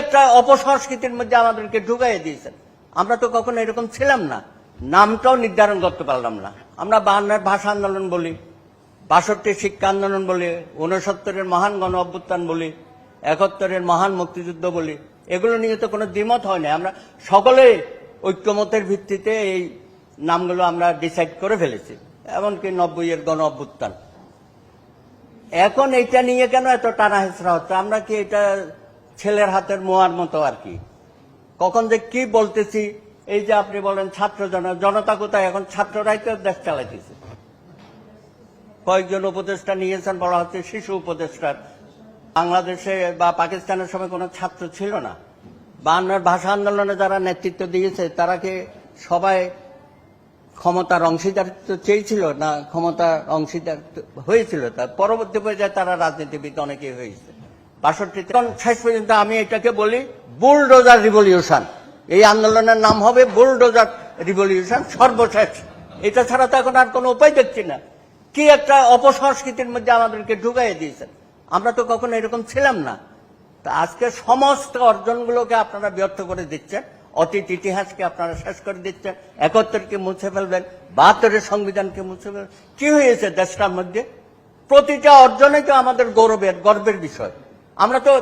একটা অপসংস্কৃতির মধ্যে আমাদেরকে ঢুকাই দিয়েছেন। আমরা তো কখনো এরকম ছিলাম না। নামটাও নির্ধারণ করতে পারলাম না। আমরা বাহান্নের ভাষা আন্দোলন বলি, বাষট্টির শিক্ষা আন্দোলন বলি উনসত্তরের মহান গণ অভ্যুত্থান বলি, একাত্তরের মহান মুক্তিযুদ্ধ বলি। এগুলো নিয়ে তো কোনো দ্বিমত হয় না আমরা সকলে ঐক্যমতের ভিত্তিতে এই নামগুলো আমরা ডিসাইড করে ফেলেছি, এমনকি নব্বই এর গণ অভ্যুত্থান। এখন এটা নিয়ে কেন এত টানা হেসরা হচ্ছে? আমরা কি এটা ছেলের হাতের মোয়ার মতো আর কি। কখন যে কি বলতেছি, এই যে আপনি বলেন ছাত্র জন, জনতা কোথায়? এখন ছাত্ররাই তো দেশ চালাইতেছে। কয়েকজন উপদেষ্টা নিয়েছেন, বলা হচ্ছে শিশু উপদেষ্টার। বাংলাদেশে বা পাকিস্তানের সময় কোনো ছাত্র ছিল না। বাংলার ভাষা আন্দোলনে যারা নেতৃত্ব দিয়েছে, তারা কি সবাই ক্ষমতার অংশীদারিত্ব চেয়েছিল না ক্ষমতার অংশীদারিত্ব হয়েছিল? তার পরবর্তী পর্যায়ে তারা রাজনীতিবিদ অনেকেই হয়েছে। বাষট্টিতে শেষ পর্যন্ত আমি এটাকে বলি বুলডোজার রিভলিউশন। এই আন্দোলনের নাম হবে বুলডোজার রিভলিউশন, সর্বশেষ। এটা ছাড়া তো এখন আর কোনো উপায় দেখছি না। কি একটা অপসংস্কৃতির মধ্যে আমাদেরকে ঢুকাই দিয়েছেন। আমরা তো কখনো এরকম ছিলাম না। তা আজকে সমস্ত অর্জনগুলোকে আপনারা ব্যর্থ করে দিচ্ছেন। অতীত ইতিহাসকে আপনারা শেষ করে দিচ্ছেন। একাত্তরকে মুছে ফেলবেন, বাহাত্তরের সংবিধানকে মুছে ফেলবেন। কি হয়েছে দেশটার মধ্যে? প্রতিটা অর্জনে তো আমাদের গৌরবের, গর্বের বিষয়। আমরা তো